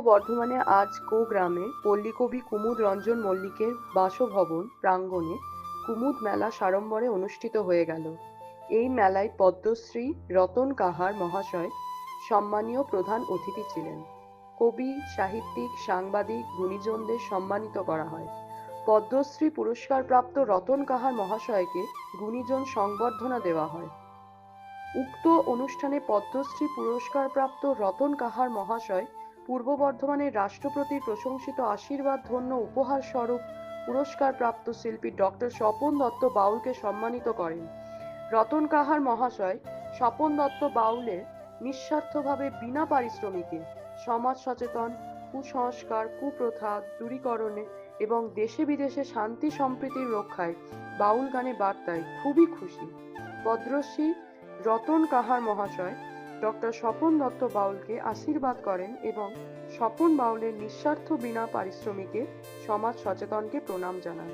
বর্ধমানে আজ কো গ্রামে পল্লীকবি কুমুদ রঞ্জন মল্লিকের বাসভবন প্রাঙ্গণে কুমুদ মেলা সাড়ম্বরে অনুষ্ঠিত হয়ে গেল। এই মেলায় পদ্মশ্রী রতন কাহার মহাশয় সম্মানীয় প্রধান অতিথি ছিলেন। কবি, সাহিত্যিক, সাংবাদিক, গুণীজনদের সম্মানিত করা হয়। পদ্মশ্রী পুরস্কারপ্রাপ্ত রতন কাহার মহাশয়কে গুণীজন সংবর্ধনা দেওয়া হয়। উক্ত অনুষ্ঠানে পদ্মশ্রী পুরস্কারপ্রাপ্ত রতন কাহার মহাশয় পূর্ব বর্ধমানের রাষ্ট্রপতির প্রশংসিত আশীর্বাদ ধন্য উপহার স্বরূপ পুরস্কারপ্রাপ্ত শিল্পী ডক্টর স্বপন দত্ত বাউলকে সম্মানিত করেন। রতন কাহার মহাশয় স্বপন দত্ত বাউলের নিঃস্বার্থভাবে বিনা পারিশ্রমিকে সমাজ সচেতন, কুসংস্কার, কুপ্রথা, দূরীকরণে এবং দেশে বিদেশে শান্তি সম্প্রীতির রক্ষায় বাউল গানে বার্তায় খুবই খুশি। পদ্মশ্রী রতন কাহার মহাশয় ডক্টর স্বপন দত্ত বাউলকে আশীর্বাদ করেন এবং স্বপন বাউলের নিঃস্বার্থ বিনা পারিশ্রমিকে সমাজ সচেতনকে প্রণাম জানান।